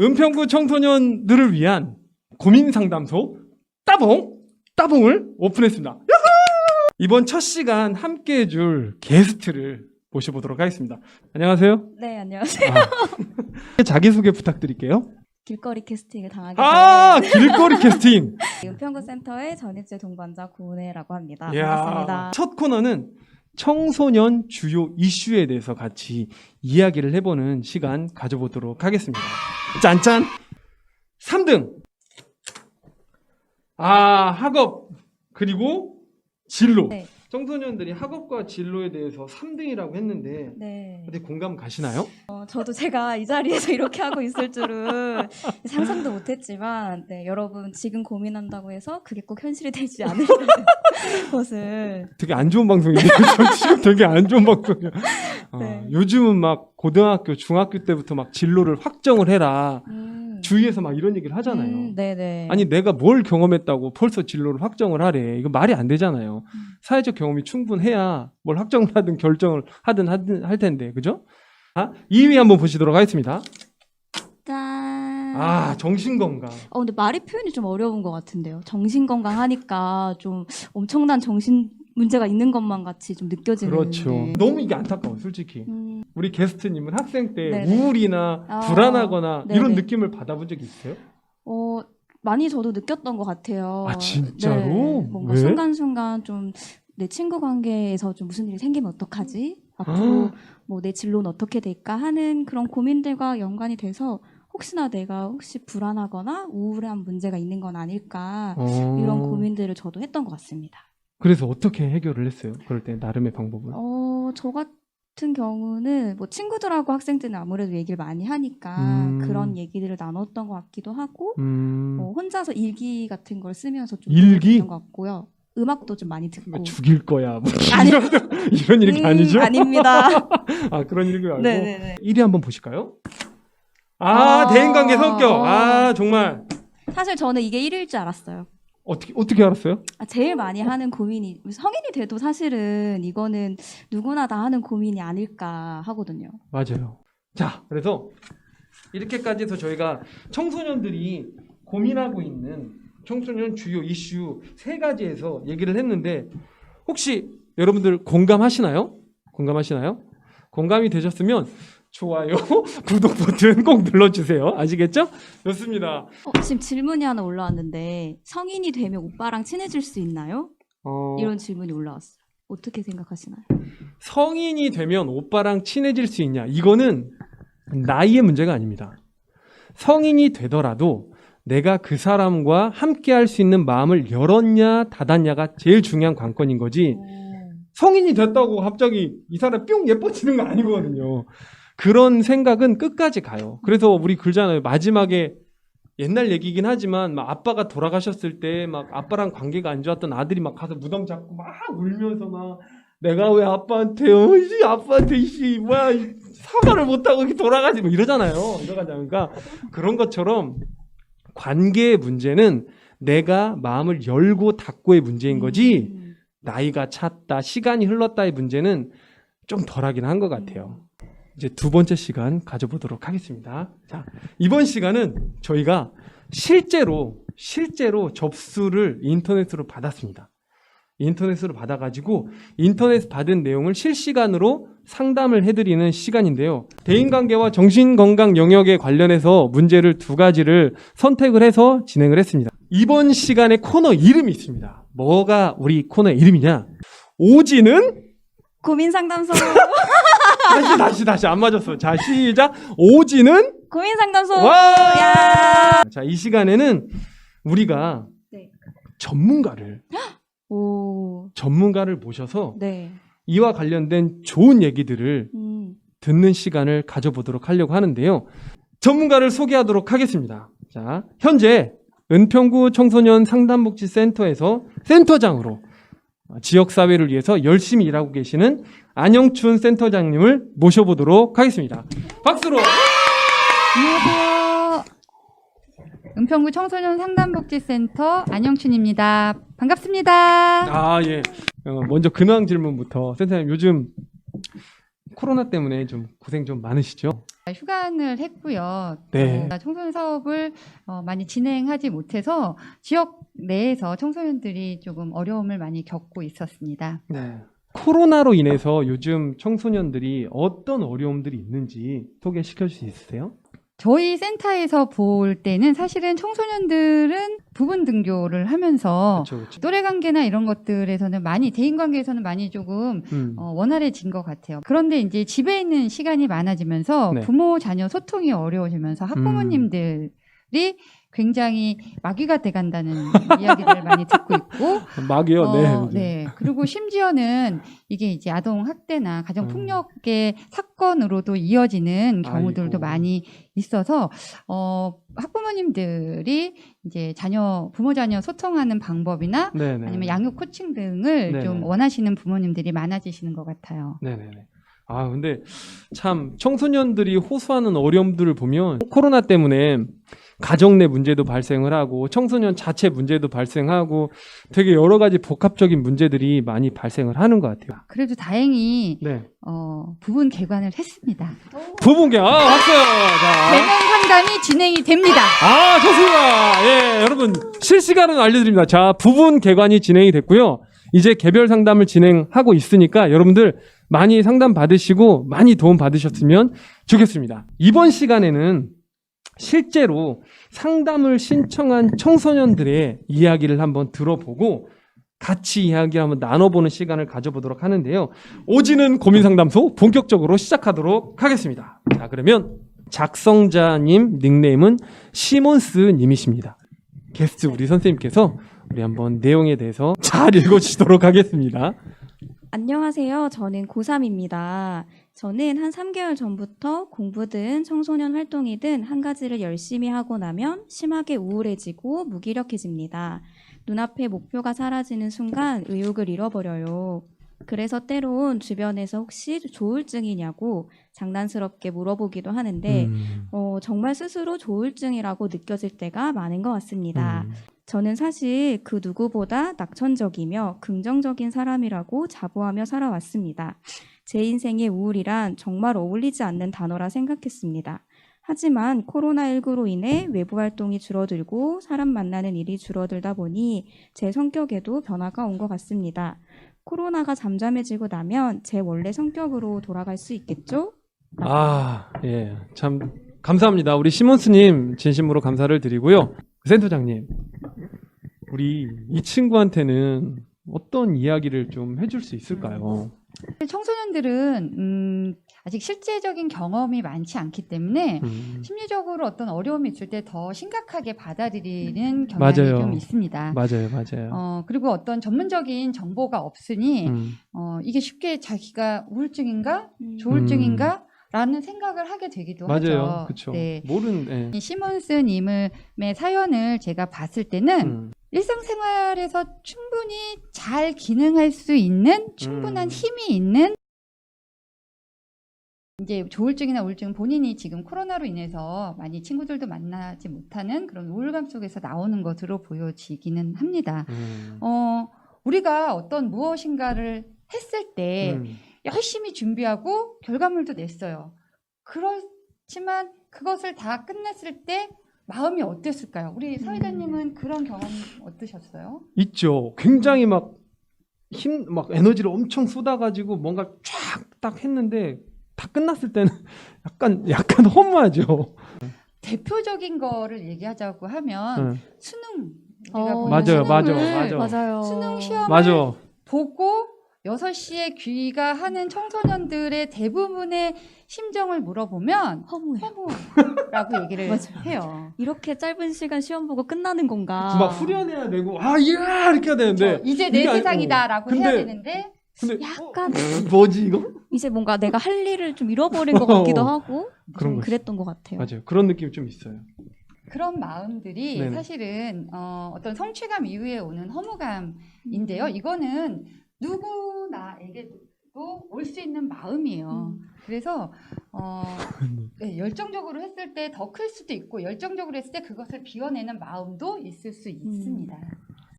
은평구 청소년들을 위한 고민 상담소 따봉 따봉을 오픈했습니다. 야호! 이번 첫 시간 함께 해줄 게스트를 모셔보도록 하겠습니다. 안녕하세요. 네, 안녕하세요. 아, 자기소개 부탁드릴게요. 길거리 캐스팅을 당하게 아, 길거리 캐스팅. 된 은평구 센터의 전입제 동반자 고은혜라고 합니다. 이야, 아, 반갑습니다. 첫 코너는 청소년 주요 이슈에 대해서 같이 이야기를 해보는 시간 가져보도록 하겠습니다. 짠짠! 3등! 아, 학업, 그리고 진로. 네. 청소년들이 학업과 진로에 대해서 3등이라고 했는데, 네. 어디 공감 가시나요? 어, 저도 제가 이 자리에서 이렇게 하고 있을 줄은 상상도 못했지만, 네, 여러분 지금 고민한다고 해서 그게 꼭 현실이 되지 않을 것을. 되게 안 좋은 방송인데, 저 지금 되게 안 좋은 방송이야. 어, 네. 요즘은 막 고등학교, 중학교 때부터 막 진로를 확정을 해라. 음, 주위에서 막 이런 얘기를 하잖아요. 음, 네네. 아니 내가 뭘 경험했다고 벌써 진로를 확정을 하래. 이거 말이 안 되잖아요. 음. 사회적 경험이 충분해야 뭘 확정을 하든 결정을 하든 하든 할 텐데. 그죠? 아, 2위 한번 보시도록 하겠습니다. 짠. 아, 정신건강. 어, 근데 말이 표현이 좀 어려운 것 같은데요. 정신건강 하니까 좀 엄청난 정신 문제가 있는 것만 같이 좀 느껴지는. 그렇죠. 너무 이게 안타까워, 솔직히. 음, 우리 게스트님은 학생 때 네네. 우울이나 아, 불안하거나 이런 네네. 느낌을 받아본 적이 있어요? 어, 많이 저도 느꼈던 것 같아요. 아, 진짜로? 네, 뭔가 왜? 순간순간 좀 내 친구 관계에서 좀 무슨 일이 생기면 어떡하지? 앞으로 아. 뭐내 진로는 어떻게 될까 하는 그런 고민들과 연관이 돼서 혹시나 내가 혹시 불안하거나 우울한 문제가 있는 건 아닐까 어. 이런 고민들을 저도 했던 것 같습니다. 그래서 어떻게 해결을 했어요? 그럴 때 나름의 방법은? 어, 저 같은 경우는 뭐 친구들하고 학생 때는 아무래도 얘기를 많이 하니까 음. 그런 얘기들을 나눴던 것 같기도 하고 음, 뭐 혼자서 일기 같은 걸 쓰면서 좀 일기? 했던 것 같고요. 음악도 좀 많이 듣고. 죽일 거야. 뭐 아니. 이런, 이런 일기 음, 아니죠? 아닙니다. 아 그런 일기 말고 네네네. 1위 한번 보실까요? 아, 아. 대인관계 성격. 아 정말 사실 저는 이게 1위일 줄 알았어요. 어떻게 어떻게 알았어요? 아, 제일 많이 하는 고민이 성인이 돼도 사실은 이거는 누구나 다 하는 고민이 아닐까 하거든요. 맞아요. 자 그래서 이렇게까지 해서 저희가 청소년들이 고민하고 있는 청소년 주요 이슈 세 가지에서 얘기를 했는데 혹시 여러분들 공감하시나요? 공감하시나요? 공감이 되셨으면 좋아요, 구독 버튼 꼭 눌러주세요. 아시겠죠? 좋습니다. 어, 지금 질문이 하나 올라왔는데 성인이 되면 오빠랑 친해질 수 있나요? 어, 이런 질문이 올라왔어요. 어떻게 생각하시나요? 성인이 되면 오빠랑 친해질 수 있냐? 이거는 나이의 문제가 아닙니다. 성인이 되더라도 내가 그 사람과 함께 할 수 있는 마음을 열었냐, 닫았냐가 제일 중요한 관건인 거지. 성인이 됐다고 갑자기 이 사람 뿅 예뻐지는 거 아니거든요. 그런 생각은 끝까지 가요. 그래서 우리 글잖아요. 마지막에 옛날 얘기긴 하지만 막 아빠가 돌아가셨을 때 막 아빠랑 관계가 안 좋았던 아들이 막 가서 무덤 잡고 막 울면서 막 내가 왜 아빠한테 어이 아빠한테 이씨 뭐야 이 사과를 못하고 이렇게 돌아가지 뭐 이러잖아요. 이러가지 그러니까 그런 것처럼 관계의 문제는 내가 마음을 열고 닫고의 문제인 거지 음. 나이가 찼다, 시간이 흘렀다의 문제는 좀 덜하긴 한 것 같아요. 이제 두 번째 시간 가져보도록 하겠습니다. 자, 이번 시간은 저희가 실제로, 실제로 접수를 인터넷으로 받았습니다. 인터넷으로 받아가지고 인터넷 받은 내용을 실시간으로 상담을 해드리는 시간인데요. 대인관계와 정신건강 영역에 관련해서 문제를 두 가지를 선택을 해서 진행을 했습니다. 이번 시간에 코너 이름이 있습니다. 뭐가 우리 코너의 이름이냐? 오지는 고민 상담소. 다시 다시 다시 안 맞았어. 자 시작. 오지는 고민 상담소. 와. 야. 자이 시간에는 우리가 네. 전문가를 오. 전문가를 모셔서 네. 이와 관련된 좋은 얘기들을 음. 듣는 시간을 가져보도록 하려고 하는데요. 전문가를 소개하도록 하겠습니다. 자, 현재 은평구 청소년 상담복지센터에서 센터장으로 지역사회를 위해서 열심히 일하고 계시는 안영춘 센터장님을 모셔보도록 하겠습니다. 박수로! 안녕하세요. 은평구 청소년 상담복지센터 안영춘입니다. 반갑습니다. 아, 예. 어, 먼저 근황 질문부터. 센터장님, 요즘 코로나 때문에 좀 고생 좀 많으시죠? 휴관을 했고요. 네. 어, 청소년 사업을 어, 많이 진행하지 못해서 지역 내에서 청소년들이 조금 어려움을 많이 겪고 있었습니다. 네. 코로나로 인해서 요즘 청소년들이 어떤 어려움들이 있는지 소개시켜 줄수 있으세요? 저희 센터에서 볼 때는 사실은 청소년들은 부분 등교를 하면서 그렇죠, 그렇죠. 또래 관계나 이런 것들에서는 많이 대인 관계에서는 많이 조금 음. 어, 원활해진 것 같아요. 그런데 이제 집에 있는 시간이 많아지면서 네. 부모 자녀 소통이 어려워지면서 학부모님들이 굉장히 마귀가 돼간다는 이야기를 많이 듣고 있고 막이요. 어, 네. 네. 그리고 심지어는 이게 이제 아동 학대나 가정 폭력의 사건으로도 이어지는 경우들도 음. 아이고. 많이 있어서 어 학부모님들이 이제 자녀 부모 자녀 소통하는 방법이나 네, 네. 아니면 양육 코칭 등을 네네. 좀 원하시는 부모님들이 많아지시는 것 같아요. 네네네. 아, 근데 참 청소년들이 호소하는 어려움들을 보면 코로나 때문에 가정 내 문제도 발생을 하고 청소년 자체 문제도 발생하고 되게 여러 가지 복합적인 문제들이 많이 발생을 하는 것 같아요. 그래도 다행히 네. 어, 부분 개관을 했습니다. 부분계, 아, 박수! 자. 대면 상담이 진행이 됩니다. 아, 좋습니다. 예, 여러분, 실시간으로 알려드립니다. 자, 부분 개관이 진행이 됐고요. 이제 개별 상담을 진행하고 있으니까 여러분들 많이 상담 받으시고 많이 도움 받으셨으면 좋겠습니다. 이번 시간에는 실제로 상담을 신청한 청소년들의 이야기를 한번 들어보고 같이 이야기를 한번 나눠보는 시간을 가져보도록 하는데요. 오지는 고민 상담소 본격적으로 시작하도록 하겠습니다. 자, 그러면 작성자님 닉네임은 시몬스 님이십니다. 게스트 우리 선생님께서 우리 한번 내용에 대해서 잘 읽어주시도록 하겠습니다. 안녕하세요. 저는 고3입니다. 저는 한 3개월 전부터 공부든 청소년 활동이든 한 가지를 열심히 하고 나면 심하게 우울해지고 무기력해집니다. 눈앞에 목표가 사라지는 순간 의욕을 잃어버려요. 그래서 때론 주변에서 혹시 조울증이냐고 장난스럽게 물어보기도 하는데 음, 어, 정말 스스로 조울증이라고 느껴질 때가 많은 것 같습니다. 음, 저는 사실 그 누구보다 낙천적이며 긍정적인 사람이라고 자부하며 살아왔습니다. 제 인생의 우울이란 정말 어울리지 않는 단어라 생각했습니다. 하지만 코로나19로 인해 외부 활동이 줄어들고 사람 만나는 일이 줄어들다 보니 제 성격에도 변화가 온 것 같습니다. 코로나가 잠잠해지고 나면 제 원래 성격으로 돌아갈 수 있겠죠? 아, 예. 참, 감사합니다. 우리 시몬스님, 진심으로 감사를 드리고요. 센터장님, 우리 이 친구한테는 어떤 이야기를 좀 해줄 수 있을까요? 청소년들은 음, 아직 실제적인 경험이 많지 않기 때문에 음, 심리적으로 어떤 어려움이 있을 때 더 심각하게 받아들이는 경향이 맞아요. 좀 있습니다. 맞아요, 맞아요. 어, 그리고 어떤 전문적인 정보가 없으니 음, 어, 이게 쉽게 자기가 우울증인가 음. 조울증인가 라는 생각을 하게 되기도 맞아요. 하죠. 그쵸. 네. 모르는, 예. 이 시몬스님의 사연을 제가 봤을 때는 음, 일상생활에서 충분히 잘 기능할 수 있는 충분한 음. 힘이 있는 이제 조울증이나 우울증 본인이 지금 코로나로 인해서 많이 친구들도 만나지 못하는 그런 우울감 속에서 나오는 것으로 보여지기는 합니다. 음, 어, 우리가 어떤 무엇인가를 했을 때 음, 열심히 준비하고 결과물도 냈어요. 그렇지만 그것을 다 끝냈을 때 마음이 어땠을까요? 우리 사회자님은 그런 경험 어떠셨어요? 있죠. 굉장히 막 힘, 막 에너지를 엄청 쏟아가지고 뭔가 쫙 딱 했는데 다 끝났을 때는 약간, 약간 허무하죠. 대표적인 거를 얘기하자고 하면 응. 수능. 어, 우리가 보는 맞아요, 맞아요, 수능을 맞아요. 맞아요. 수능 시험을 맞아. 보고 6시에 귀가하는 청소년들의 대부분의 심정을 물어보면 허무해. 허무라고 얘기를. 해요. 이렇게 짧은 시간 시험 보고 끝나는 건가? 막 후련해야 되고, 아, 이야! 이렇게 해야 되는데. 저 이제 내 이게 아니- 세상이다라고 어, 해야 근데- 되는데 근데, 약간 어, 뭐지, 이거? 이제 뭔가 내가 할 일을 좀 잃어버린 것 같기도 하고 그런 좀 거 그랬던 것 같아요. 맞아요. 그런 느낌이 좀 있어요. 그런 마음들이 네네. 사실은 어, 어떤 성취감 이후에 오는 허무감인데요. 이거는 누구나에게도 올 수 있는 마음이에요. 음. 그래서 어, 네, 열정적으로 했을 때 더 클 수도 있고 열정적으로 했을 때 그것을 비워내는 마음도 있을 수 있습니다.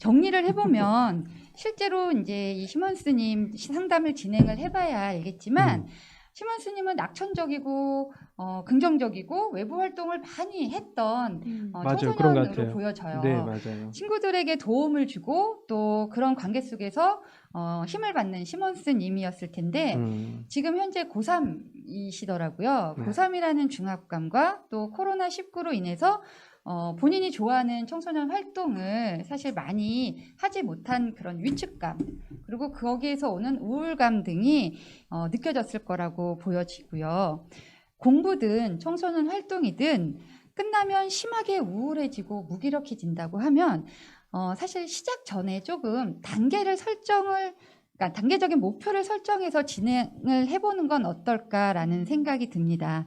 정리를 해보면 실제로 이제 이 시몬스님 상담을 진행을 해봐야 알겠지만 음. 시몬스님은 낙천적이고 어, 긍정적이고 외부 활동을 많이 했던 어, 맞아요. 그런 것 청소년으로. 보여져요. 네, 맞아요. 친구들에게 도움을 주고 또 그런 관계 속에서 어, 힘을 받는 시몬스님이었을 텐데 음, 지금 현재 고3이시더라고요. 네. 고3이라는 중압감과 또 코로나19로 인해서 어, 본인이 좋아하는 청소년 활동을 사실 많이 하지 못한 그런 위축감, 그리고 거기에서 오는 우울감 등이 어, 느껴졌을 거라고 보여지고요. 공부든 청소년 활동이든 끝나면 심하게 우울해지고 무기력해진다고 하면 어, 사실 시작 전에 조금 단계를 설정을 그러니까 단계적인 목표를 설정해서 진행을 해보는 건 어떨까라는 생각이 듭니다.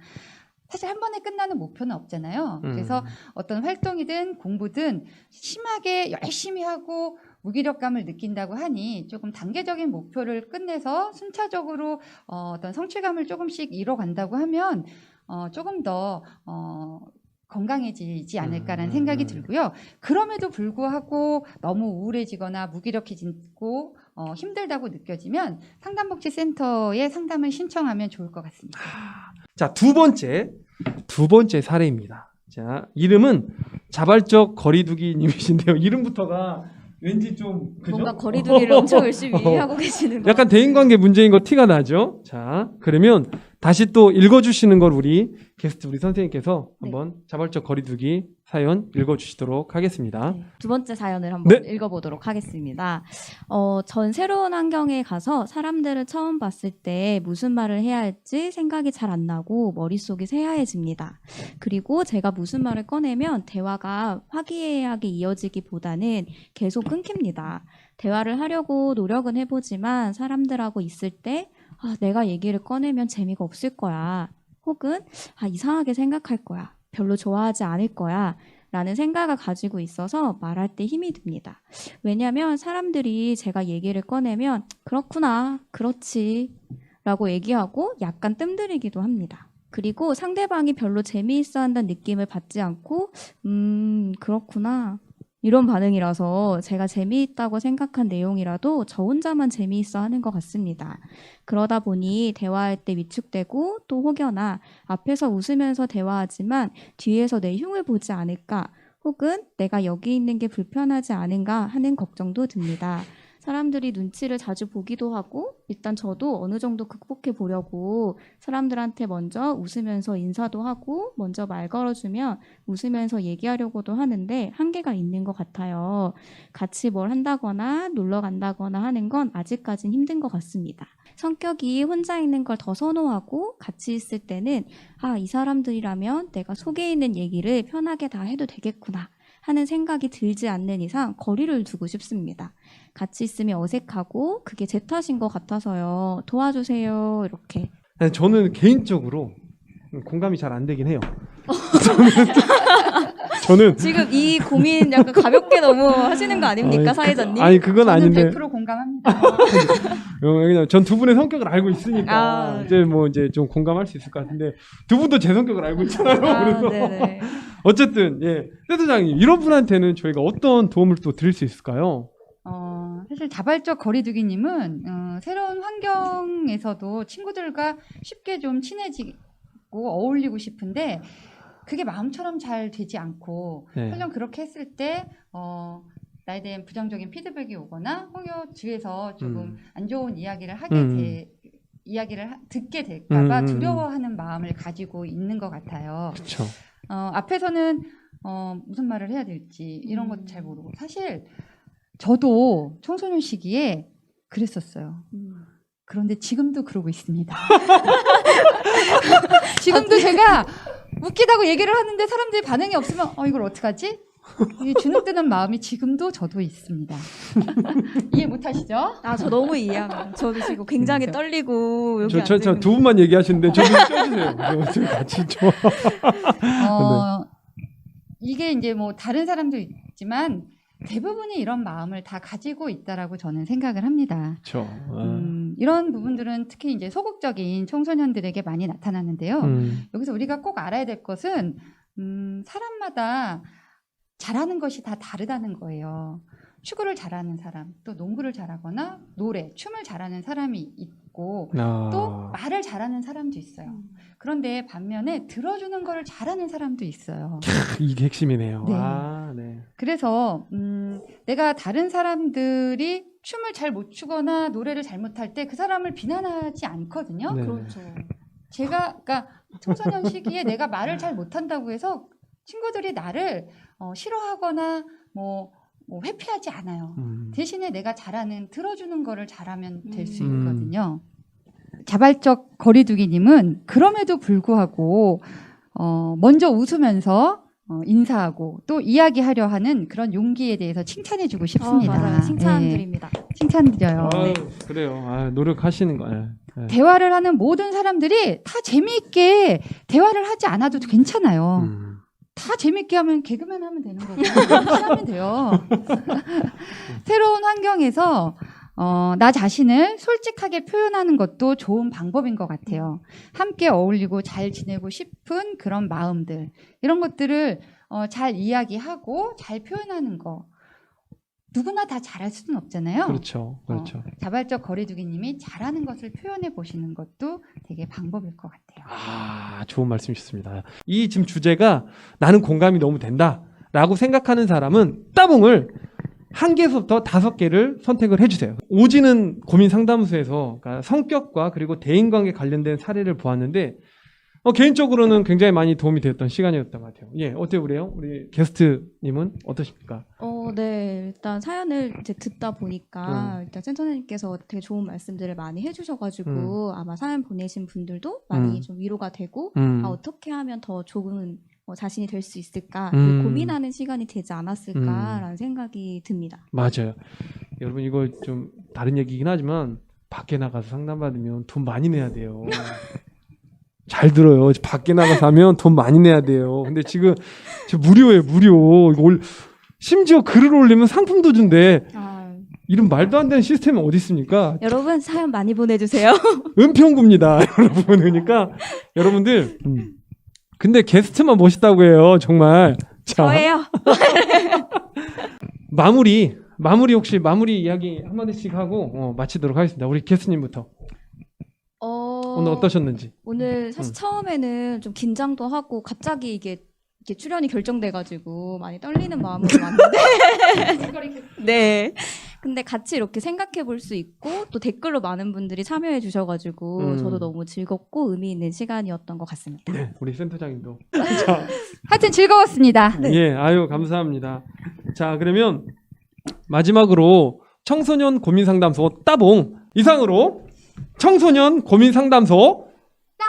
사실 한 번에 끝나는 목표는 없잖아요. 그래서 음, 어떤 활동이든 공부든 심하게 열심히 하고 무기력감을 느낀다고 하니 조금 단계적인 목표를 끝내서 순차적으로 어, 어떤 성취감을 조금씩 이뤄간다고 하면 어, 조금 더 어, 건강해지지 않을까라는 음, 생각이 음. 들고요. 그럼에도 불구하고 너무 우울해지거나 무기력해지고 어, 힘들다고 느껴지면 상담복지센터에 상담을 신청하면 좋을 것 같습니다. 자, 두 번째, 두 번째 사례입니다. 자, 이름은 자발적 거리두기 님이신데요. 이름부터가 왠지 좀, 그죠? 뭔가 거리두기를 엄청 열심히 하고 계시는 거. 약간 대인관계 문제인 거 티가 나죠? 자, 그러면 다시 또 읽어주시는 걸 우리 게스트 우리 선생님께서 네. 한번 자발적 거리두기 사연 읽어주시도록 하겠습니다. 네, 두 번째 사연을 한번 네. 읽어보도록 하겠습니다. 어, 전 새로운 환경에 가서 사람들을 처음 봤을 때 무슨 말을 해야 할지 생각이 잘 안 나고 머릿속이 새하얘집니다. 그리고 제가 무슨 말을 꺼내면 대화가 화기애애하게 이어지기보다는 계속 끊깁니다. 대화를 하려고 노력은 해보지만 사람들하고 있을 때 아, 내가 얘기를 꺼내면 재미가 없을 거야. 혹은 아, 이상하게 생각할 거야. 별로 좋아하지 않을 거야. 라는 생각을 가지고 있어서 말할 때 힘이 듭니다. 왜냐하면 사람들이 제가 얘기를 꺼내면 그렇구나, 그렇지 라고 얘기하고 약간 뜸들이기도 합니다. 그리고 상대방이 별로 재미있어 한다는 느낌을 받지 않고 음, 그렇구나. 이런 반응이라서 제가 재미있다고 생각한 내용이라도 저 혼자만 재미있어 하는 것 같습니다. 그러다 보니 대화할 때 위축되고 또 혹여나 앞에서 웃으면서 대화하지만 뒤에서 내 흉을 보지 않을까 혹은 내가 여기 있는 게 불편하지 않은가 하는 걱정도 듭니다. 사람들이 눈치를 자주 보기도 하고 일단 저도 어느 정도 극복해 보려고 사람들한테 먼저 웃으면서 인사도 하고 먼저 말 걸어주면 웃으면서 얘기하려고도 하는데 한계가 있는 것 같아요. 같이 뭘 한다거나 놀러 간다거나 하는 건 아직까진 힘든 것 같습니다. 성격이 혼자 있는 걸 더 선호하고 같이 있을 때는 아, 이 사람들이라면 내가 속에 있는 얘기를 편하게 다 해도 되겠구나 하는 생각이 들지 않는 이상 거리를 두고 싶습니다. 같이 있으면 어색하고 그게 제 탓인 것 같아서요. 도와주세요. 이렇게. 아니, 저는 개인적으로 공감이 잘 안 되긴 해요. 저는 지금 이 고민 약간 가볍게 너무 하시는 거 아닙니까, 아니, 사회자님? 아니 그건 저는 아닌데 100% 공감합니다. 전두 분의 성격을 알고 있으니까 아. 이제 뭐 이제 좀 공감할 수 있을 것 같은데 두 분도 제 성격을 알고 있잖아요. 아, 그래서 네네. 어쨌든 예 세도장님 이런 분한테는 저희가 어떤 도움을 또 드릴 수 있을까요? 어, 사실 자발적 거리두기님은 어, 새로운 환경에서도 친구들과 쉽게 좀 친해지고 어울리고 싶은데 그게 마음처럼 잘 되지 않고 네. 설령 그렇게 했을 때 어, 나에 대한 부정적인 피드백이 오거나 혹여 주위에서 조금 음. 안 좋은 이야기를 하게 음. 돼 이야기를 하- 듣게 될까봐 음, 음, 음. 두려워하는 마음을 가지고 있는 것 같아요. 그렇죠. 어, 앞에서는 어, 무슨 말을 해야 될지 이런 음. 것도 잘 모르고 사실 저도 청소년 시기에 그랬었어요. 음. 그런데 지금도 그러고 있습니다. 지금도 제가 웃기다고 얘기를 하는데 사람들이 반응이 없으면 어 이걸 어떡하지? 이 주눅드는 마음이 지금도 저도 있습니다. 이해 못하시죠? 아, 저 너무 이해합니다. 저도 지금 굉장히 그렇죠. 떨리고 여기 저저두 분만 얘기하시는데 저좀 껴주세요. 저 같이 좀. 어, 이게 이제 뭐 다른 사람도 있지만 대부분이 이런 마음을 다 가지고 있다라고 저는 생각을 합니다. 그렇죠. 음, 이런 부분들은 특히 이제 소극적인 청소년들에게 많이 나타나는데요. 음, 여기서 우리가 꼭 알아야 될 것은 음, 사람마다 잘하는 것이 다 다르다는 거예요. 축구를 잘하는 사람, 또 농구를 잘하거나 노래, 춤을 잘하는 사람이 있고 아. 또 말을 잘하는 사람도 있어요. 음. 그런데 반면에 들어주는 거를 잘하는 사람도 있어요. 이게 핵심이네요. 네. 아, 네. 그래서 음, 내가 다른 사람들이 춤을 잘 못 추거나 노래를 잘 못할 때 그 사람을 비난하지 않거든요. 네. 그렇죠. 제가 그러니까 청소년 시기에 내가 말을 잘 못한다고 해서 친구들이 나를 어, 싫어하거나 뭐, 뭐 회피하지 않아요. 음. 대신에 내가 잘하는 들어주는 거를 잘하면 될수 음. 있거든요. 자발적 거리두기님은 그럼에도 불구하고 어, 먼저 웃으면서 어, 인사하고 또 이야기하려 하는 그런 용기에 대해서 칭찬해주고 싶습니다. 아, 맞아요. 칭찬 네, 드립니다. 칭찬드려요. 아유, 그래요. 아, 노력하시는 거예요. 네. 대화를 하는 모든 사람들이 다 재미있게 대화를 하지 않아도 괜찮아요. 음. 다 재밌게 하면 개그맨 하면 되는 거고 하면 돼요. 새로운 환경에서 어, 나 자신을 솔직하게 표현하는 것도 좋은 방법인 것 같아요. 함께 어울리고 잘 지내고 싶은 그런 마음들 이런 것들을 어, 잘 이야기하고 잘 표현하는 거 누구나 다 잘할 수는 없잖아요. 그렇죠. 그렇죠. 자발적 거리두기님이 잘하는 것을 표현해 보시는 것도 되게 방법일 것 같아요. 아, 좋은 말씀이셨습니다. 이 지금 주제가 나는 공감이 너무 된다 라고 생각하는 사람은 따봉을 한 개에서부터 다섯 개를 선택을 해주세요. 오지는 고민 상담소에서 그러니까 성격과 그리고 대인관계 관련된 사례를 보았는데 어, 개인적으로는 굉장히 많이 도움이 되었던 시간이었던 것 같아요. 예, 어때요, 그래요? 우리 게스트님은 어떠십니까? 어, 네. 일단 사연을 이제 듣다 음. 보니까 일단 센터장님께서 되게 좋은 말씀들을 많이 해주셔가지고 아마 사연 보내신 분들도 많이 음. 좀 위로가 되고 음, 아, 어떻게 하면 더 좋은 어, 자신이 될 수 있을까 음. 고민하는 시간이 되지 않았을까라는 생각이 듭니다. 맞아요. 여러분 이거 좀 다른 얘기긴 하지만 밖에 나가서 상담받으면 돈 많이 내야 돼요. 잘 들어요. 밖에 나가서 하면 돈 많이 내야 돼요. 근데 지금 지금 무료예요, 무료. 올 심지어 글을 올리면 상품도 준대. 아, 이런 말도 안 되는 시스템이 어디 있습니까? 여러분 사연 많이 보내주세요. 은평구입니다, 여러분. 그러니까 여러분들. 음. 근데 게스트만 멋있다고 해요, 정말. 자, 저예요. 마무리 마무리 혹시 마무리 이야기 한 마디씩 하고 어, 마치도록 하겠습니다. 우리 게스트님부터 어, 오늘 어떠셨는지. 오늘 사실 음. 처음에는 좀 긴장도 하고 갑자기 이게 이렇게 출연이 결정돼가지고 많이 떨리는 마음으로 왔는데 네. 근데 같이 이렇게 생각해 볼 수 있고 또 댓글로 많은 분들이 참여해 주셔가지고 음. 저도 너무 즐겁고 의미 있는 시간이었던 것 같습니다. 네, 우리 센터장님도. 자, 하여튼 즐거웠습니다. 예, 아유 감사합니다. 자, 그러면 마지막으로 청소년 고민 상담소 따봉 이상으로 청소년 고민 상담소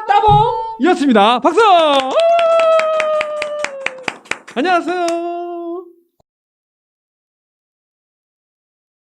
따봉이었습니다. 박수! 안녕하세요.